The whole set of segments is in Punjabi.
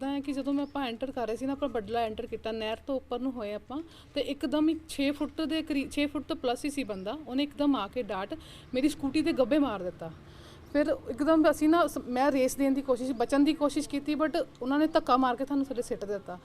ਤਾਂ ਹੈ ਕਿ ਜਦੋਂ ਮੈਂ ਆਪਾਂ ਐਂਟਰ ਕਰ ਰਹੇ ਸੀ ਨਾ, ਆਪਾਂ ਬੱਡਲਾ ਐਂਟਰ ਕੀਤਾ, ਨਹਿਰ ਤੋਂ ਉੱਪਰ ਨੂੰ ਹੋਏ ਆਪਾਂ, ਤੇ ਇੱਕਦਮ ਹੀ 6 ਫੁੱਟ ਦੇ ਕਰੀਬ 6 ਫੁੱਟ ਤੋਂ ਪਲੱਸ ਹੀ ਸੀ ਬੰਦਾ, ਉਹਨੇ ਇੱਕਦਮ ਆ ਕੇ ਡਾਟ ਮੇਰੀ ਸਕੂਟੀ 'ਤੇ ਗੱਬੇ ਮਾਰ ਦਿੱਤਾ। ਫਿਰ ਇੱਕਦਮ ਅਸੀਂ ਨਾ ਸ- ਮੈਂ ਰੇਸ ਦੇਣ ਦੀ ਕੋਸ਼ਿਸ਼, ਬਚਣ ਦੀ ਕੋਸ਼ਿਸ਼ ਕੀਤੀ ਬਟ ਉਹਨਾਂ ਨੇ ਧੱਕਾ ਮਾਰ ਕੇ ਤੁਹਾਨੂੰ ਸਾਡੇ ਸਿੱਟ ਦਿੱਤਾ।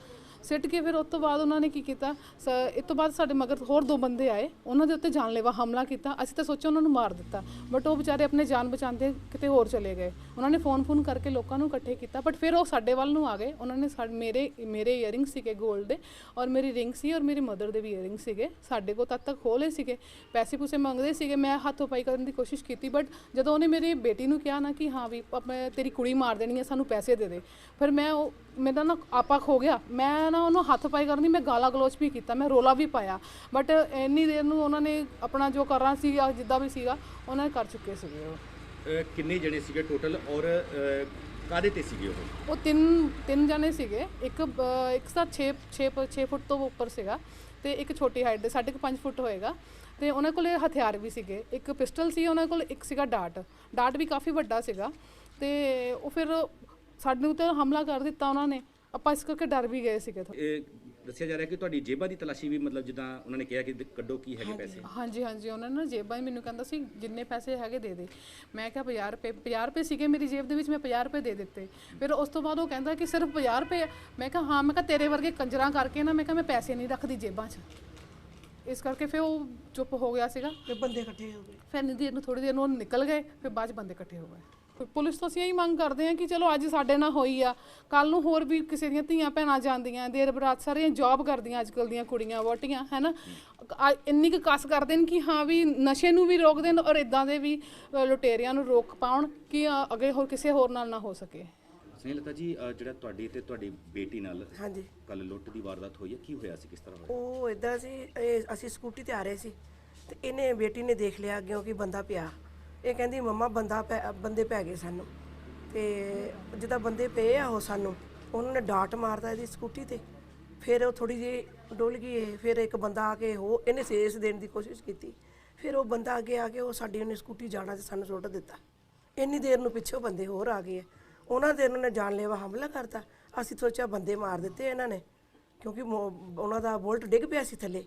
ਸਿੱਟ ਕੇ ਫਿਰ ਉਸ ਤੋਂ ਬਾਅਦ ਉਹਨਾਂ ਨੇ ਕੀ ਕੀਤਾ? ਸ- ਇਸ ਤੋਂ ਬਾਅਦ ਸਾਡੇ ਮਗਰ ਹੋਰ ਦੋ ਬੰਦੇ ਆਏ। ਉਹਨਾਂ ਦੇ ਉੱਤੇ ਜਾਨਲੇਵਾ ਹਮਲਾ ਕੀਤਾ। ਅਸੀਂ ਤਾਂ ਸੋਚਿਆ ਉਹਨਾਂ ਨੂੰ ਮਾਰ ਦਿੱਤਾ। ਬਟ ਉਹ ਵਿਚਾਰੇ ਆਪਣੇ ਜਾਨ ਬਚਾਉਂਦੇ ਕਿਤੇ ਹੋਰ ਚਲੇ ਗਏ। ਉਹਨਾਂ ਨੇ ਫੋਨ ਫੋਨ ਕਰਕੇ ਲੋਕਾਂ ਨੂੰ ਇਕੱਠੇ ਕੀਤਾ। ਬਟ ਫਿਰ ਉਹ ਸਾਡੇ ਵੱਲ ਨੂੰ ਆ ਗਏ। ਉਹਨਾਂ ਨੇ ਸਾਡੇ ਮੇਰੇ ਮੇਰੇ ਇਅਰਿੰਗ ਸੀਗੇ 골ਡ ਦੇ ਔਰ ਮੇਰੀ ਰਿੰਗ ਸੀ ਔਰ ਮੇਰੀ ਮਦਰ ਦੇ ਵੀ ਇਅਰਿੰਗ ਸੀਗੇ। ਸਾਡੇ ਕੋਲ ਤਦ ਤੱਕ ਖੋਲੇ ਸੀਗੇ। ਪੈਸੇ ਪੂਸੇ ਮੰਗਦੇ ਸੀਗੇ। ਮੈਂ ਹੱਥੋਂ ਪਾਈ ਕਰਨ ਦੀ ਕੋਸ਼ਿਸ਼ ਕੀਤੀ। ਬਟ ਜਦੋਂ ਉਹਨੇ ਮੇਰੀ ਬੇਟੀ ਨੂੰ ਕਿਹਾ ਨਾ ਕਿ ਹਾਂ ਵੀ ਪ- ਤੇਰੀ ਕੁੜੀ ਮਾਰ ਦੇਣੀ ਹੈ ਸਾਨੂੰ ਪੈਸੇ ਦੇ ਦੇ। ਫਿਰ ਮੈਂ ਉਹ ਮੇਰਾ ਨਾ ਆਪਾ ਖੋ ਗਿਆ। ਮੈਂ ਨਾ ਉਹਨੂੰ ਹੱਥ ਪਾਈ ਕਰਨੀ ਮੈਂ ਗਾਲਾਂ ਗਲੋਚ ਵੀ ਕੀਤਾ ਮੈਂ ਰੋਲਾ ਵੀ ਪਾਇਆ। ਬਟ ਇੰਨੀ ਦੇਰ ਨੂੰ ਉਹਨਾਂ ਨੇ ਆਪਣਾ ਜੋ ਕਰਨਾ ਸੀ ਜਿੱਦਾਂ ਵੀ ਸੀਗਾ ਉਹਨਾਂ ਨੇ ਕਰ ਚੁੱਕੇ ਸੀਗੇ ਉਹ। ਕਿੰਨੇ ਜਣੇ ਸੀਗੇ ਟੋਟਲ ਔਰ ਕਾਹਦੇ ਤੇ ਸੀਗੇ ਉਹ? ਉਹ ਤਿੰਨ ਤਿੰਨ ਜਣੇ ਸੀਗੇ। ਇੱਕ ਇੱਕ ਤਾਂ 6 6 6 ਫੁੱਟ ਤੋਂ ਉੱਪਰ ਸੀਗਾ ਤੇ ਇੱਕ ਛੋਟੀ ਹਾਈਟ ਦੇ ਸਾਢੇ ਕੁ 5 ਫੁੱਟ ਹੋਏਗਾ। ਤੇ ਉਹਨਾਂ ਕੋਲੇ ਹਥਿਆਰ ਵੀ ਸੀਗੇ। ਇੱਕ ਪਿਸਟਲ ਸੀ ਉਹਨਾਂ ਕੋਲ ਇੱਕ ਸੀਗਾ ਡਾਟ। ਡਾਟ ਵੀ ਕਾਫੀ ਵੱਡਾ ਸੀਗਾ। ਤੇ ਉਹ ਫਿਰ ਸਾਡੇ ਉੱਤੇ ਹਮਲਾ ਕਰ ਦਿੱਤਾ ਉਹਨਾਂ ਨੇ। ਆਪਾਂ ਇਸ ਕਰਕੇ ਡਰ ਵੀ ਗਏ ਸੀਗੇ। ਇਹ ਦੱਸਿਆ ਜਾ ਰਿਹਾ ਕਿ ਤੁਹਾਡੀ ਜੇਬਾਂ ਦੀ ਤਲਾਸ਼ੀ ਵੀ ਮਤਲਬ ਜਿੱਦਾਂ ਉਹਨਾਂ ਨੇ ਕਿਹਾ ਕਿ ਕੱਢੋ ਕੀ ਹੈਗੇ ਪੈਸੇ। ਹਾਂਜੀ ਹਾਂਜੀ ਉਹਨਾਂ ਨੇ ਨਾ ਜੇਬਾਂ ਹੀ ਮੈਨੂੰ ਕਹਿੰਦਾ ਸੀ ਜਿੰਨੇ ਪੈਸੇ ਹੈਗੇ ਦੇ ਦੇ। ਮੈਂ ਕਿਹਾ 50 ਰੁਪਏ 50 ਰੁਪਏ ਸੀਗੇ ਮੇਰੀ ਜੇਬ ਦੇ ਵਿੱਚ ਮੈਂ 50 ਰੁਪਏ ਦੇ ਦਿੱਤੇ। ਫਿਰ ਉਸ ਤੋਂ ਬਾਅਦ ਉਹ ਕਹਿੰਦਾ ਕਿ ਸਿਰਫ 50 ਰੁਪਏ ਆ। ਮੈਂ ਕਿਹਾ ਹਾਂ ਮੈਂ ਕਿਹਾ ਤੇਰੇ ਵਰਗੇ ਕੰਜਰਾਂ ਕਰਕੇ ਨਾ ਮੈਂ ਕਿਹਾ ਮੈਂ ਪੈਸੇ ਨਹੀਂ ਰੱਖਦੀ ਜੇਬਾਂ 'ਚ। ਇਸ ਕਰਕੇ ਫਿਰ ਉਹ ਚੁੱਪ ਹੋ ਗਿਆ ਸੀਗਾ। ਤੇ ਬੰਦੇ ਇਕੱਠੇ ਹੋ ਗਏ। ਫਿਰ ਨਿੱਦੀ ਨੂੰ ਥੋੜੀ ਦੇਰ ਨੂੰ ਉਹ ਨਿਕਲ ਗਏ ਫਿਰ ਬਾਅਦ 'ਚ ਬੰਦੇ ਇਕੱਠੇ ਹੋ ਗਏ। ਫਿਰ ਪੁਲਿਸ ਤੋਂ ਅਸੀਂ ਇਹੀ ਮੰਗ ਕਰਦੇ ਹਾਂ ਕਿ ਚਲੋ ਅੱਜ ਸਾਡੇ ਨਾਲ ਹੋਈ ਆ ਕੱਲ ਨੂੰ ਹੋਰ ਵੀ ਕਿਸੇ ਦੀਆਂ ਧੀਆਂ ਭੈਣਾਂ ਜਾਂਦੀਆਂ ਦੇਰ ਬਰਾਤ ਸਾਰੀਆਂ ਜੌਬ ਕਰਦੀਆਂ ਅੱਜ ਕੱਲ ਦੀਆਂ ਕੁੜੀਆਂ ਵੋਟੀਆਂ ਹੈਨਾ? ਆ- ਇੰਨੀ ਕੁ ਕਸ ਕਰਦੇ ਨੇ ਕਿ ਹਾਂ ਵੀ ਨਸ਼ੇ ਨੂੰ ਵੀ ਰੋਕ ਦੇਣ ਔਰ ਇਦਾਂ ਦੇ ਵੀ ਅ, ਲੁਟੇਰਿਆਂ ਨੂੰ ਰੋਕ ਪਾਉਣ ਕਿ ਅ, ਅੱਗੇ ਹੋਰ ਕਿਸੇ ਹੋਰ ਨਾਲ ਨਾ ਹੋ ਸਕੇ। ਸਨੇਹਲਤਾ ਜੀ ਅਹ, ਜਿਹੜਾ ਤੁਹਾਡੀ ਤੇ ਤੁਹਾਡੀ ਬੇਟੀ ਨਾਲ ਹਾਂਜੀ। ਕੱਲ ਲੁੱਟ ਦੀ ਵਾਰਦਾਤ ਹੋਈ ਹੈ ਕੀ ਹੋਇਆ ਸੀ ਕਿਸ ਤਰ੍ਹਾਂ ਹੋਇਆ? ਉਹ ਇਦਾਂ ਸੀ ਇਹ ਅਸੀਂ ਸਕੂਟੀ ਤੇ ਆ ਰਹੇ ਸੀ ਤੇ ਇਹਨੇ ਬੇਟੀ ਨੇ ਦੇਖ ਲਿਆ ਅੱਗੇ ਕਿ ਬੰਦਾ ਪਿਆ। ਇਹ ਕਹਿੰਦੀ, ਮੰਮਾ, ਬੰਦਾ ਪੈ- ਬੰਦੇ ਪੈ ਗਏ ਸਾਨੂੰ। ਤੇ ਜਿੱਦਾਂ ਬੰਦੇ ਪਏ ਆ ਉਹ ਸਾਨੂੰ, ਉਹਨਾਂ ਨੇ ਡਾਟ ਮਾਰਤਾ ਇਹਦੀ ਸਕੂਟੀ ਤੇ। ਫਿਰ ਉਹ ਥੋੜੀ ਜਿਹੀ ਡੁੱਲ ਗਈ ਇਹ, ਫਿਰ ਇੱਕ ਬੰਦਾ ਆ ਕੇ ਉਹ ਇਹਨੇ ਸੇਸ ਦੇਣ ਦੀ ਕੋਸ਼ਿਸ਼ ਕੀਤੀ। ਫਿਰ ਉਹ ਬੰਦਾ ਅੱਗੇ ਆ ਕੇ ਉਹ ਸਾਡੀ ਉਹਨੇ ਸਕੂਟੀ ਜਾਣਾ ਤੇ ਸਾਨੂੰ ਸੁੱਟ ਦਿੱਤਾ। ਇੰਨੀ ਦੇਰ ਨੂੰ ਪਿੱਛੋਂ ਬੰਦੇ ਹੋਰ ਆ ਗਏ ਆ। ਉਹਨਾਂ ਦੇ ਉਹਨਾਂ ਨੇ ਜਾਨਲੇਵਾ ਹਮਲਾ ਕਰਤਾ। ਅਸੀਂ ਸੋਚਿਆ ਬੰਦੇ ਮਾਰ ਦਿੱਤੇ ਇਹਨਾਂ ਨੇ, ਕਿਉਂਕਿ ਮੋ- ਉਹਨਾਂ ਦਾ ਬੁਲਟ ਡਿੱਗ ਪਿਆ ਸੀ ਥੱਲੇ।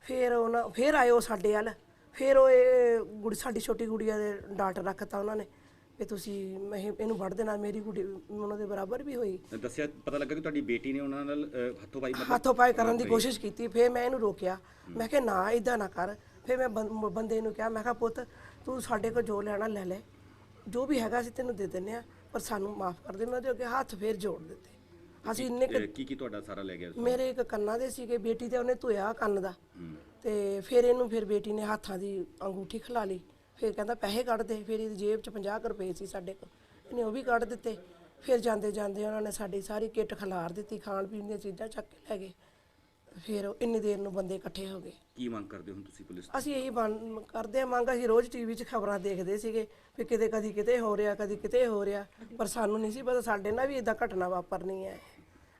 ਫਿਰ ਉਹਨਾਂ, ਫਿਰ ਆਏ ਉਹ ਸਾਡੇ ਵੱਲ। ਫਿਰ ਉਹ ਇਹ ਗੁੜੀ ਸਾਡੀ ਛੋਟੀ ਗੁੜੀਆ ਦੇ ਡਾਟ ਰੱਖਤਾ ਉਹਨਾਂ ਨੇ ਵੀ ਤੁਸੀਂ ਮੈਂ ਇਹ- ਇਹਨੂੰ ਵੜ ਦੇਣਾ ਮੇਰੀ ਗੁੜੀ ਉਹਨਾਂ ਦੇ ਬਰਾਬਰ ਵੀ ਹੋਈ। ਦੱਸਿਆ ਪਤਾ ਲੱਗਾ ਕਿ ਤੁਹਾਡੀ ਬੇਟੀ ਨੇ ਉਹਨਾਂ ਨਾਲ ਹੱਥੋਂ ਪਾਈ ਮਤਲਬ ਹੱਥੋਂ ਪਾਈ ਕਰਨ ਦੀ ਕੋਸ਼ਿਸ਼ ਕੀਤੀ ਫਿਰ ਮੈਂ ਇਹਨੂੰ ਰੋਕਿਆ। ਮੈਂ ਕਿਹਾ ਨਾ ਇਦਾਂ ਨਾ ਕਰ। ਫਿਰ ਮੈਂ ਬੰਦੇ ਨੂੰ ਕਿਹਾ ਮੈਂ ਕਿਹਾ ਪੁੱਤ ਤੂੰ ਸਾਡੇ ਕੋਲ ਜੋ ਲੈਣਾ ਲੈ ਲੈ। ਜੋ ਵੀ ਹੈਗਾ ਅਸੀਂ ਤੈਨੂੰ ਦੇ ਦਿੰਨੇ ਆ ਪਰ ਸਾਨੂੰ ਮਾਫ ਕਰ ਦੇ ਮੈਂ ਉਹਦੇ ਅੱਗੇ ਹੱਥ ਫੇਰ ਜੋੜ ਦਿੱਤੇ। ਅਸੀਂ ਇੰਨੇ ਕੁ ਕੀ ਕੀ ਤੁਹਾਡਾ ਸਾਰਾ ਲੈ ਗਿਆ ਮੇਰੇ ਇੱਕ ਕੰਨਾਂ ਦੇ ਸੀਗੇ ਬੇਟੀ ਤੇ ਉਹਨੇ ਧੋਇਆ ਕੰਨ ਦਾ। ਤੇ ਫਿਰ ਇਹਨੂੰ ਫਿਰ ਬੇਟੀ ਨੇ ਹੱਥਾਂ ਦੀ ਅੰਗੂਠੀ ਖਿਲਾ ਲਈ। ਫਿਰ ਕਹਿੰਦਾ ਪੈਸੇ ਕੱਢ ਦੇ ਫਿਰ ਇਹਦੀ ਜੇਬ 'ਚ 50 ਕੁ ਰੁਪਏ ਸੀ ਸਾਡੇ ਕੋਲ। ਇਹਨੇ ਉਹ ਵੀ ਕੱਢ ਦਿੱਤੇ। ਫਿਰ ਜਾਂਦੇ ਜਾਂਦੇ ਉਹਨਾਂ ਨੇ ਸਾਡੀ ਸਾਰੀ ਕਿੱਟ ਖਿਲਾਰ ਦਿੱਤੀ ਖਾਣ ਪੀਣ ਦੀਆਂ ਚੀਜ਼ਾਂ ਚੱਕ ਕੇ ਲੈ ਗਏ। ਫਿਰ ਉਹ ਇੰਨੀ ਦੇਰ ਨੂੰ ਬੰਦੇ ਇਕੱਠੇ ਹੋ ਗਏ। ਕੀ ਮੰਗ ਕਰਦੇ ਹੋ ਤੁਸੀਂ ਪੁਲਿਸ? ਅਸੀਂ ਇਹੀ ਬਣ- ਕਰਦੇ ਆ ਮੰਗ ਅਸੀਂ ਰੋਜ਼ ਟੀਵੀ 'ਚ ਖਬਰਾਂ ਦੇਖਦੇ ਸੀਗੇ ਵੀ ਕਿਤੇ ਕਦੀ ਕਿਤੇ ਹੋ ਰਿਹਾ ਕਦੀ ਕਿਤੇ ਹੋ ਰਿਹਾ। ਪਰ ਸਾਨੂੰ ਨਹੀਂ ਸੀ ਪਤਾ ਸਾਡੇ ਨਾਲ ਵੀ ਇਦਾਂ ਘਟਨਾ ਵਾਪਰਨੀ ਹੈ।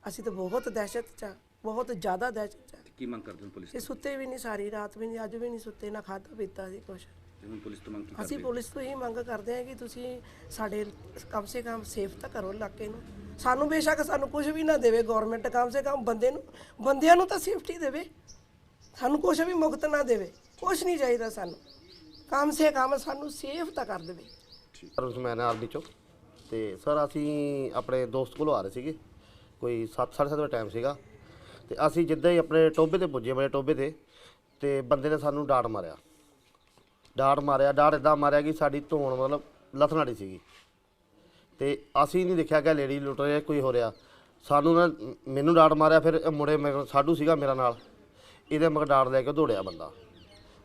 ਅਸੀਂ ਤਾਂ ਬਹੁਤ ਦਹਿਸ਼ਤ 'ਚ ਆ, ਬਹੁਤ ਜ਼ਿਆਦਾ ਦਹਿਸ਼ਤ 'ਚ ਆ। ਕੀ ਮੰਗ ਕਰਦੇ ਹੋ ਪੁਲਿਸ ਇਹ ਸੁੱਤੇ ਵੀ ਨਹੀਂ ਸਾਰੀ ਰਾਤ ਵੀ ਨਹੀਂ ਅੱਜ ਵੀ ਨਹੀਂ ਸੁੱਤੇ ਨਾ ਖਾਧਾ ਪੀਤਾ ਸੀ ਕੁਛ। ਤੇ ਹੁਣ ਪੁਲਿਸ ਤੋਂ ਮੰਗ ਕੀ ਅਸੀਂ ਕਰਦੇ ਹੋ? ਪੁਲਿਸ ਤੋਂ ਇਹ ਮੰਗ ਕਰਦੇ ਹਾਂ ਕਿ ਤੁਸੀਂ ਸਾਡੇ ਕਮ ਸੇ ਕਮ ਸੇਫ ਤਾਂ ਕਰੋ ਇਲਾਕੇ ਨੂੰ। ਸਾਨੂੰ ਬੇਸ਼ੱਕ ਸਾਨੂੰ ਕੁਝ ਵੀ ਨਾ ਦੇਵੇ ਗਵਰਨਮੈਂਟ ਕਮ ਸੇ ਕਮ ਬੰਦੇ ਨੂੰ ਬੰਦਿਆਂ ਨੂੰ ਤਾਂ ਸੇਫਟੀ ਦੇਵੇ। ਸਾਨੂੰ ਕੁਝ ਵੀ ਮੁਕਤ ਨਾ ਦੇਵੇ ਕੁਝ ਨਹੀਂ ਚਾਹੀਦਾ ਸਾਨੂੰ। ਕਮ ਸੇ ਕਮ ਸਾਨੂੰ ਸੇਫ ਤਾਂ ਕਰ ਦੇਵੇ। ਸਰ ਉਸਮੈਨ ਆਰਡੀ ਚੋਂ। ਤੇ ਸਰ ਅਸੀਂ ਆਪਣੇ ਦੋਸਤ ਕੋਲੋਂ ਆ ਰਹੇ ਸੀਗੇ। ਕੋਈ 7:30 ਵਜੇ ਟਾਈਮ ਸੀਗਾ। ਤੇ ਅਸੀਂ ਜਿੱਦਾਂ ਹੀ ਆਪਣੇ ਟੋਬੇ ਤੇ ਪੁੱਜੇ ਬੜੇ ਟੋਬੇ ਤੇ ਤੇ ਬੰਦੇ ਨੇ ਸਾਨੂੰ ਡਾਟ ਮਾਰਿਆ। ਡਾਟ ਮਾਰਿਆ ਡਾਟ ਇਦਾਂ ਮਾਰਿਆ ਕਿ ਸਾਡੀ ਧੌਣ ਮਤਲਬ ਲਥਨਾੜੀ ਸੀਗੀ। ਤੇ ਅਸੀਂ ਨਹੀਂ ਦੇਖਿਆ ਕਿ ਲੇਡੀ ਲੁੱਟ ਰਿਹਾ ਕੋਈ ਹੋ ਰਿਹਾ। ਸਾਨੂੰ ਨਾ ਮੈਨੂੰ ਡਾਟ ਮਾਰਿਆ ਫਿਰ ਇਹ ਮੁੰਡੇ ਮੇਰੇ ਸਾਡੂ ਸੀਗਾ ਮੇਰਾ ਨਾਲ। ਇਹਦੇ ਮਗਰ ਡਾਟ ਲੈ ਕੇ ਦੌੜਿਆ ਬੰਦਾ।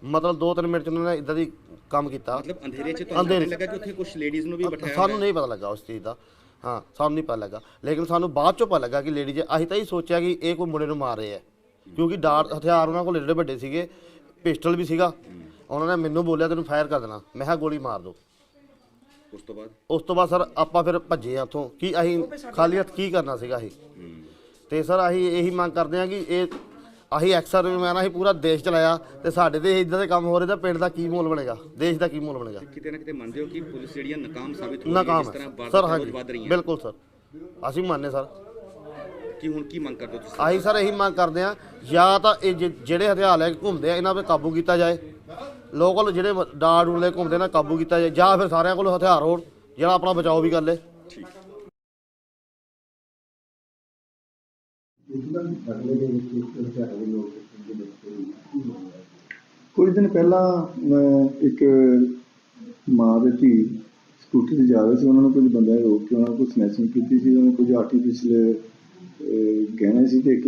ਮਤਲਬ 2-3 ਮਿੰਟ ਚ ਉਹਨਾਂ ਨੇ ਇਦਾਂ ਦੀ ਕੰਮ ਕੀਤਾ। ਮਤਲਬ ਅੰਧੇਰੇ 'ਚ ਤੁਹਾਨੂੰ ਲੱਗਾ ਕਿ ਉੱਥੇ ਕੁਝ ਲੇਡੀਜ਼ ਨੂੰ ਵੀ ਬਿਠਾਇਆ ਸਾਨੂੰ ਨਹੀਂ ਪਤਾ ਲੱਗਾ ਉਸ ਚੀਜ਼ ਦਾ। ਹਾਂ ਸਾਨੂੰ ਨਹੀਂ ਪਤਾ ਲੱਗਾ। ਲੇਕਿਨ ਸਾਨੂੰ ਬਾਅਦ ਚੋਂ ਪਤਾ ਲੱਗਾ ਕਿ ਲੇਡੀ ਜੇ ਅਸੀਂ ਤਾਂ ਹੀ ਸੋਚਿਆ ਕਿ ਇਹ ਕੋਈ ਮੁੰਡੇ ਨੂੰ ਮਾਰ ਰਹੇ ਆ। ਕਿਉਂਕਿ ਡਾਟ ਹਥਿਆਰ ਉਹਨਾਂ ਕੋਲ ਏਡੇ ਵੱਡੇ ਸੀਗੇ ਪਿਸਟਲ ਵੀ ਸੀਗਾ। ਉਹਨਾਂ ਨੇ ਮੈਨੂੰ ਬੋਲਿਆ ਤੈਨੂੰ ਫਾਇਰ ਕਰ ਦੇਣਾ। ਮੈਂ ਕਿਹਾ ਗੋਲੀ ਮਾਰ ਦੋ। ਉਸ ਤੋਂ ਬਾਅਦ? ਉਸ ਤੋਂ ਬਾਅਦ ਸਰ ਆਪਾਂ ਫਿਰ ਭੱਜੇ ਆ ਉੱਥੋਂ। ਕਿ ਅਸੀਂ ਖਾਲੀ ਹੱਥ ਕੀ ਕਰਨਾ ਸੀਗਾ ਅਸੀਂ? ਤੇ ਸਰ ਅਸੀਂ ਇਹੀ ਮੰਗ ਕਰਦੇ ਹਾਂ ਕਿ ਇਹ ਅਸੀਂ ਐਕਸਰ ਮੈਂ ਨਾ ਅਸੀਂ ਪੂਰਾ ਦੇਸ਼ ਚਲਾਇਆ ਤੇ ਸਾਡੇ ਤੇ ਇਦਾਂ ਦੇ ਕੰਮ ਹੋ ਰਹੇ ਤਾਂ ਪਿੰਡ ਦਾ ਕੀ ਮੋਲ ਬਣੇਗਾ? ਦੇਸ਼ ਦਾ ਕੀ ਮੋਲ ਬਣੇਗਾ? ਕਿਤੇ ਨਾ ਕਿਤੇ ਮੰਨਦੇ ਹੋ ਕਿ ਪੁਲਿਸ ਜਿਹੜੀਆਂ ਨਾਕਾਮ ਸਾਬਿਤ ਹੋ ਰਹੀ ਹੈ ਨਾਕਾਮ ਜਿਸ ਤਰ੍ਹਾਂ ਹੈ ਸਰ ਵਾਰਦਾਤਾਂ ਰੋਜ਼ ਵੱਧ ਹਾਂਜੀ ਰਹੀਆਂ। ਬਿਲਕੁਲ ਸਰ। ਅਸੀਂ ਮੰਨਦੇ ਸਰ। ਕੀ ਹੁਣ ਕੀ ਮੰਗ ਕਰਦੇ ਹੋ ਤੁਸੀਂ? ਅਸੀਂ ਸਰ ਇਹੀ ਮੰਗ ਕਰਦੇ ਆ ਜਾਂ ਤਾਂ ਇਹ ਜਿ- ਜਿਹੜੇ ਹਥਿਆਰ ਲੈ ਕੇ ਘੁੰਮਦੇ ਆ ਇਹਨਾਂ 'ਤੇ ਕਾਬੂ ਕੀਤਾ ਜਾਏ। ਲੋਕਲ ਜਿਹੜੇ ਲੈ ਕੇ ਘੁੰਮਦੇ ਨਾ ਕਾਬੂ ਕੀਤਾ ਜਾਏ ਜਾਂ ਫਿਰ ਸਾਰਿਆਂ ਕੋਲ ਹਥਿਆਰ ਹੋਣ ਜਿਹੜਾ ਆਪਣਾ ਬਚਾਓ ਵੀ ਕਰ ਲੇ। ਕੁਝ ਦਿਨ ਪਹਿਲਾਂ ਮੈਂ ਇੱਕ ਮਾਂ ਦੇ ਧੀ ਸਕੂਟਰ ਤੇ ਜਾ ਰਹੇ ਸੀ, ਉਹਨਾਂ ਨੂੰ ਕੁਝ ਬੰਦਿਆਂ ਨੇ ਰੋਕ ਕੇ ਉਹਨਾਂ ਕੋਲ ਸਨੈਚਿੰਗ ਕੀਤੀ ਸੀ, ਉਹਨਾਂ ਕੁਝ ਆਰਟੀਫਿਸ਼ਲ ਗਹਿਣੇ ਸੀ ਤੇ ਇੱਕ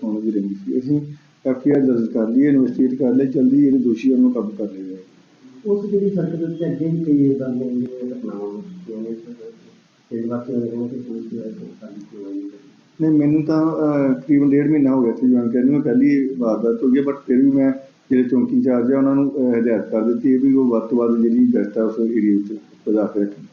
ਸੋਨੇ ਦੀ ਰਿੰਗ ਸੀ। ਅਸੀਂ ਐਫ ਦਰਜ ਕਰ ਲਈ ਇਨਵੈਸਟੀਗੇਟ ਕਰ ਲਈ ਜਲਦੀ ਜਿਹੜੇ ਦੋਸ਼ੀ ਉਹਨਾਂ ਨੂੰ ਕਾਬੂ ਕਰ ਲਿਆ ਉਸ ਜਿਹੜੀ ਸੜਕ ਦੇ ਅੱਗੇ ਵੀ ਕਈ ਇਦਾਂ ਦੀਆਂ ਜਿਹੜੀਆਂ ਘਟਨਾਵਾਂ ਜਿਵੇਂ ਤੇ ਵਾਕਿਆ ਦੇ ਰਹੇ ਕਿ ਪੁਲਿਸ ਦੀ ਸਾਡੀ ਕੋਈ ਨਹੀਂ, ਮੈਨੂੰ ਤਾਂ ਤਕਰੀਬਨ ਡੇਢ ਮਹੀਨਾ ਹੋ ਗਿਆ ਸੀ ਜੁਆਇਨ ਕਰਨ ਨੂੰ। ਮੈਂ ਪਹਿਲੀ ਵਾਰਦਾਤ ਹੋ ਗਈ ਬਟ ਫਿਰ ਵੀ ਮੈਂ ਜਿਹੜੇ ਚੌਂਕੀ ਇੰਚਾਰਜ ਆ, ਉਹਨਾਂ ਨੂੰ ਹਦਾਇਤ ਕਰ ਦਿੱਤੀ ਹੈ ਵੀ ਉਹ ਵੱਧ ਤੋਂ ਵੱਧ ਜਿਹੜੀ ਗਸ਼ਤ ਹੈ ਉਸ ਏਰੀਆ ਵਿੱਚ ਵਧਾ ਕੇ ਰੱਖਣ।